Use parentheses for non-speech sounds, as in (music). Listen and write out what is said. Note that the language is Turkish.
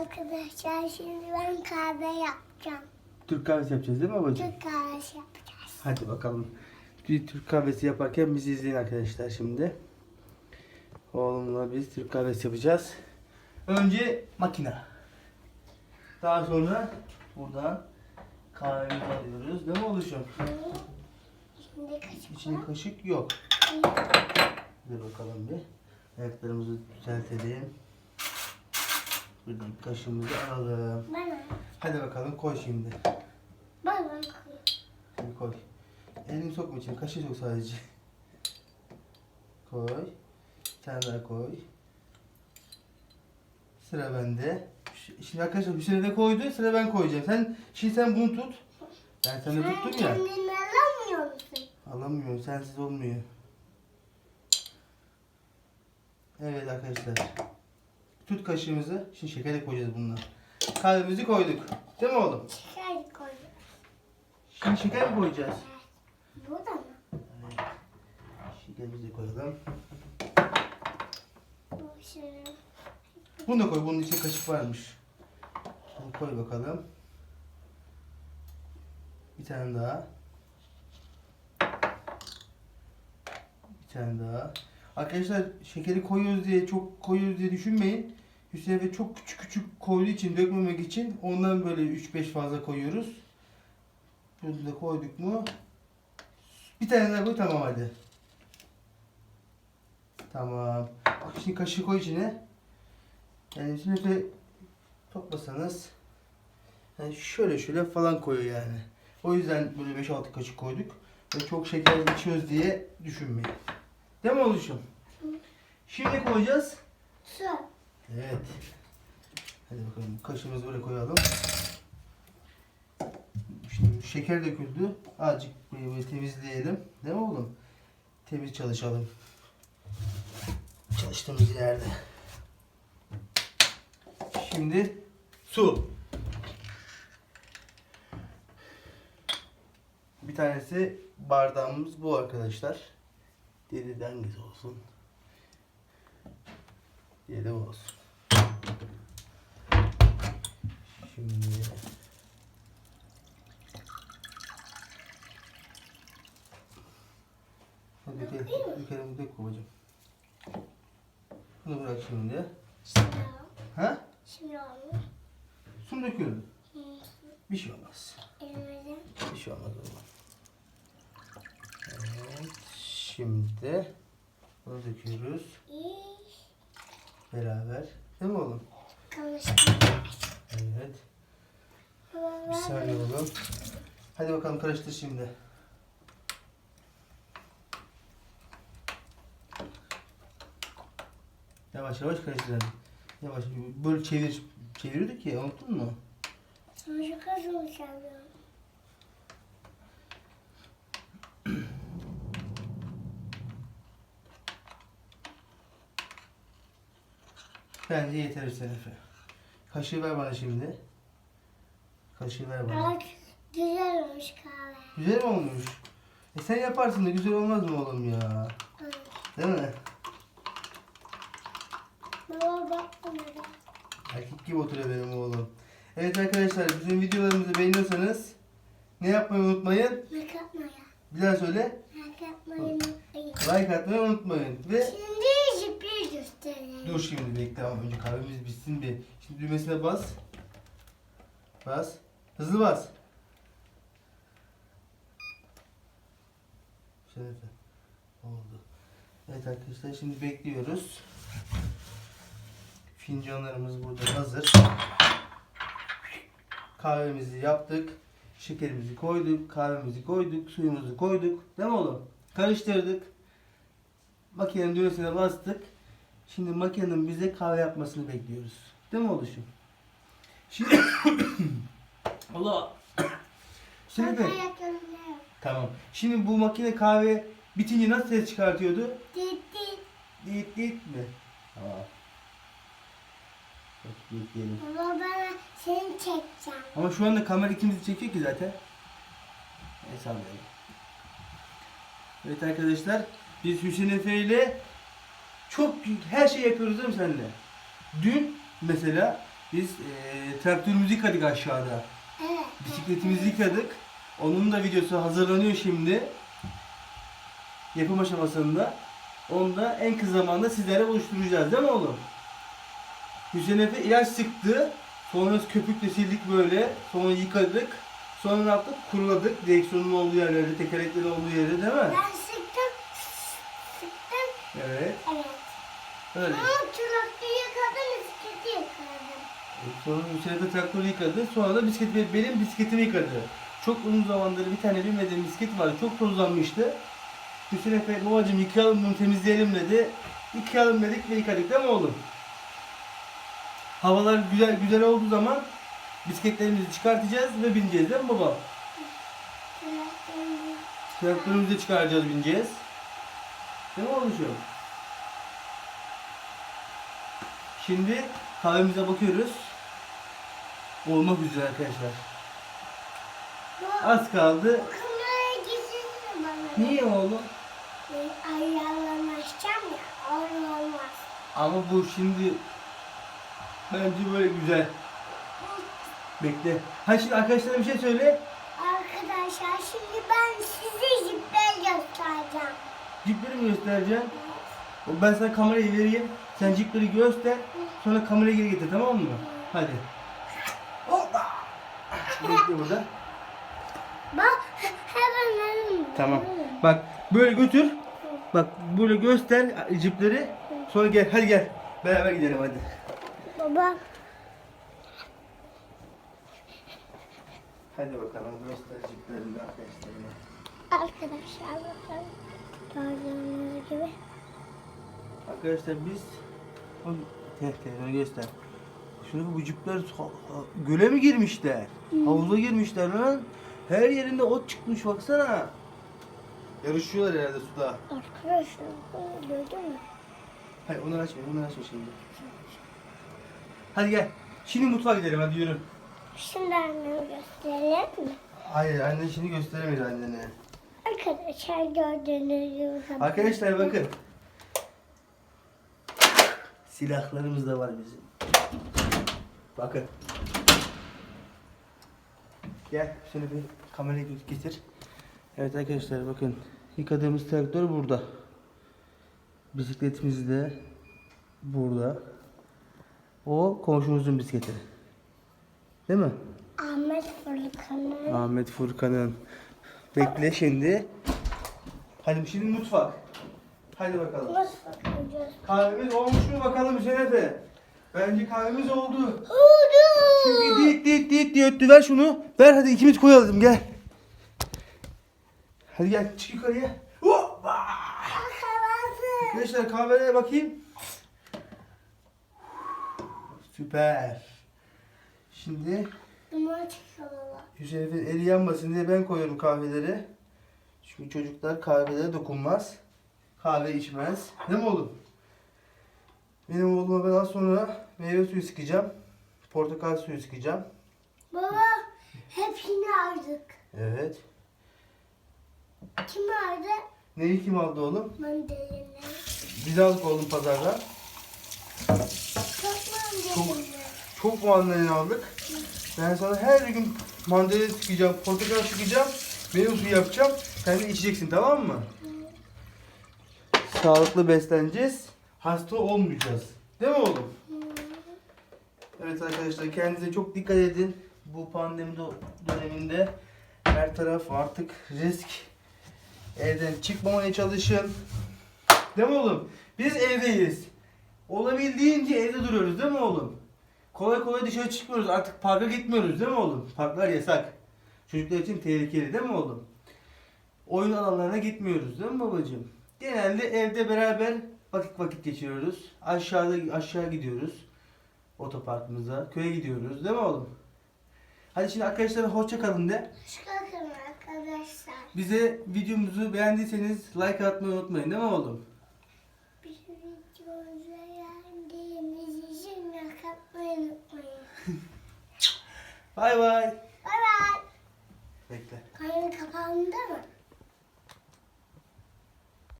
Arkadaşlar şimdi ben kahve yapacağım. Türk kahvesi yapacağız değil mi babacığım? Türk kahvesi yapacağız. Hadi bakalım. Bir Türk kahvesi yaparken bizi izleyin arkadaşlar şimdi. Oğlumla biz Türk kahvesi yapacağız. Önce makine. Daha sonra buradan kahvemizi alıyoruz. Değil mi oluşum? Şimdi kaşık İçine var. kaşık yok. Dur bakalım bir. Ayaklarımızı düzeltelim. Buradan kaşığımızı alalım. Bana. Hadi bakalım koy şimdi. Bana koy. Şimdi koy. Elini sokma içine. Kaşığı sok sadece. Koy. Tane daha koy. Sıra bende. Şimdi arkadaşlar Hüseyin de koydu. Sıra ben koyacağım. Sen şimdi sen bunu tut. Ben sana Sen tuttum ya. kendini alamıyor musun? Alamıyorum. Sensiz olmuyor. Evet arkadaşlar. Tut kaşığımızı. Şimdi şeker de koyacağız bununla. Kahvemizi koyduk. Değil mi oğlum? Şeker koy. Şimdi şeker mi koyacağız? Bu da mı? Evet. Şekerimizi de koyalım. Bu. Bunu da koy. Bunun içinde kaşık varmış. Bunu koy bakalım. Bir tane daha. Bir tane daha. Arkadaşlar şekeri koyuyoruz diye çok koyuyoruz diye düşünmeyin. Hüseyin ve çok küçük küçük koyduğu için dökmemek için ondan böyle 3-5 fazla koyuyoruz. Bunu da koyduk mu? Bir tane daha koy tamam hadi. Tamam. Bak şimdi kaşığı koy içine. Yani şimdi de toplasanız yani şöyle şöyle falan koyuyor yani. O yüzden böyle 5-6 kaşık koyduk. Ve çok şeker içiyoruz diye düşünmeyin. Değil mi oluşum? Şimdi koyacağız. Su. Evet. Hadi bakalım kaşığımızı buraya koyalım. Şimdi şeker döküldü. Azıcık burayı böyle temizleyelim. Değil mi oğlum? Temiz çalışalım. Çalıştığımız yerde. Şimdi su. Bir tanesi bardağımız bu arkadaşlar. Diğeri de hangisi olsun? Diğeri de olsun. Şimdi Hadi dökelim, dökelim, dök babacığım. Bunu bırak şimdi. Şimdi Ha? Şimdi olmuş. Su döküyorum? Bir şey olmaz. Elimizin. Bir şey olmaz oğlum. Evet. Şimdi bunu döküyoruz. Beraber. Değil mi oğlum? Evet. Bir saniye oğlum. Hadi bakalım karıştır şimdi. Yavaş yavaş karıştıralım. Yavaş. Böyle çevir. Çeviriyorduk ya unuttun mu? Sonra şu Bence yeter Efe. Kaşığı ver bana şimdi. Kaşığı ver bana. Bak güzel olmuş kahve. Güzel mi olmuş? E sen yaparsın da güzel olmaz mı oğlum ya? Evet. Değil mi? Baba bak bunlara. Erkek gibi oturuyor benim oğlum. Evet arkadaşlar bizim videolarımızı beğeniyorsanız ne yapmayı unutmayın. Make yapmaya. Bir daha söyle. Make yapmayı unutmayın. Like atmayı unutmayın. Ve Şimdi gösterelim. dur şimdi bekle ama önce kahvemiz bitsin bir. Şimdi düğmesine bas. Bas. Hızlı bas. Şerefe. Oldu. Evet arkadaşlar şimdi bekliyoruz. Fincanlarımız burada hazır. Kahvemizi yaptık. Şekerimizi koyduk, kahvemizi koyduk, suyumuzu koyduk. Değil mi oğlum? Karıştırdık. Makinenin düğmesine bastık. Şimdi makinenin bize kahve yapmasını bekliyoruz. Değil mi oğluşum? Şimdi... (coughs) Allah! Şimdi yakınlar. Tamam. Şimdi bu makine kahve bitince nasıl ses çıkartıyordu? Dit dit. Dit dit mi? Tamam. Bak, dit diyelim. Baba bana seni çekeceğim. Ama şu anda kamera ikimizi çekiyor ki zaten. Neyse anlayalım. Evet arkadaşlar biz Hüseyin Efe ile çok her şey yapıyoruz değil mi seninle? Dün mesela Biz eee traktörümüzü yıkadık aşağıda. Evet. Bisikletimizi yıkadık. Onun da videosu hazırlanıyor şimdi. Yapım aşamasında. Onu da en kısa zamanda sizlere buluşturacağız değil mi oğlum? Hüseyin Efe ilaç sıktı. Sonra köpükle sildik böyle. Sonra yıkadık. Sonra ne yaptık? Kuruladık. Direksiyonun olduğu yerlerde, tekerleklerin olduğu yerde değil mi? Ben. Evet. Evet. Öyle. Ama traktörü yıkadım, bisikleti yıkadım. Sonra Hüseyin Efe traktörü yıkadı. Sonra da bisiklet, benim bisikletimi yıkadı. Çok uzun zamandır bir tane bilmediğim bisiklet vardı. Çok tozlanmıştı. Hüseyin Efe babacım yıkayalım bunu temizleyelim dedi. Yıkayalım dedik ve yıkadık değil mi oğlum? Havalar güzel güzel olduğu zaman bisikletlerimizi çıkartacağız ve bineceğiz değil mi baba? Traktörü Traktörümüzü çıkaracağız bineceğiz. Değil mi oğlum? Şimdi kahvemize bakıyoruz. Olmak üzere arkadaşlar. Az kaldı. kameraya bana. Niye oğlum? Ben ayarlanacağım ya, öyle olmaz. Ama bu şimdi bence böyle güzel. Bekle. Ha şimdi arkadaşlara bir şey söyle. Arkadaşlar şimdi ben size jipler göstereceğim. Cipleri mi göstereceksin? Ben sana kamerayı vereyim. Sen cipleri göster. Sonra kamerayı geri getir tamam mı? Hadi. Hoppa. Bekle burada. Bak hemen. Tamam. Bak böyle götür. Bak böyle göster cipleri. Sonra gel hadi gel. Beraber gidelim hadi. Baba. Hadi bakalım göster ciplerini arkadaşlarına. Arkadaşlar bakın. Gördüğünüz gibi. Arkadaşlar biz telefonu göster. Şunu bu cipler göle mi girmişler? Havuza girmişler lan. Her yerinde ot çıkmış baksana. Yarışıyorlar herhalde suda. Arkadaşlar gördün mü? Hayır onları açma, onları açma şimdi. Hadi gel. Şimdi mutfağa gidelim hadi yürü. Şimdi annemi gösterelim mi? Hayır anne şimdi gösteremeyiz annene. Arkadaşlar gördüğünüz gibi. Arkadaşlar bakın. Silahlarımız da var bizim. Bakın. Gel şöyle bir kamerayı getir. Evet arkadaşlar bakın. Yıkadığımız traktör burada. Bisikletimiz de burada. O komşumuzun bisikleti. Değil mi? Ahmet Fırkan'ın. Ahmet Furkan'ın. Bekle şimdi. Hadi şimdi mutfak. Hadi bakalım. Nasıl bakacağız? Kahvemiz olmuş mu bakalım Hüseyin Efe? Bence kahvemiz oldu. Oldu. dit dit dit diye öttü. Ver şunu. Ver hadi ikimiz koyalım gel. Hadi gel çık yukarıya. Hoppa! Arkadaşlar kahvelere bakayım. Süper. Şimdi. Hüseyin eli yanmasın diye ben koyuyorum kahveleri. Çünkü çocuklar kahvelere dokunmaz. Kahve içmez. Değil mi oğlum? Benim oğluma ben az sonra meyve suyu sıkacağım. Portakal suyu sıkacağım. Baba hepsini aldık. Evet. Kim aldı? Neyi kim aldı oğlum? Mandalina. Biz aldık oğlum pazardan. Çok mandalina. Çok mandalina aldık. Ben sana her gün mandalina sıkacağım, portakal sıkacağım. Meyve suyu yapacağım. Sen de içeceksin tamam mı? Sağlıklı besleneceğiz. Hasta olmayacağız. Değil mi oğlum? Evet arkadaşlar kendinize çok dikkat edin. Bu pandemi döneminde her taraf artık risk. Evden çıkmamaya çalışın. Değil mi oğlum? Biz evdeyiz. Olabildiğince evde duruyoruz değil mi oğlum? Kolay kolay dışarı çıkmıyoruz. Artık parka gitmiyoruz değil mi oğlum? Parklar yasak. Çocuklar için tehlikeli değil mi oğlum? Oyun alanlarına gitmiyoruz değil mi babacığım? Genelde evde beraber vakit vakit geçiriyoruz. Aşağıda aşağı gidiyoruz. Otoparkımıza. Köye gidiyoruz değil mi oğlum? Hadi şimdi arkadaşlar hoşça kalın de. Hoşça kalın arkadaşlar. Bize videomuzu beğendiyseniz like atmayı unutmayın değil mi oğlum? Bizim videomuzu beğendiğiniz için (laughs) bay bay. Bay bay. Bekle. Kayın kapandı mı?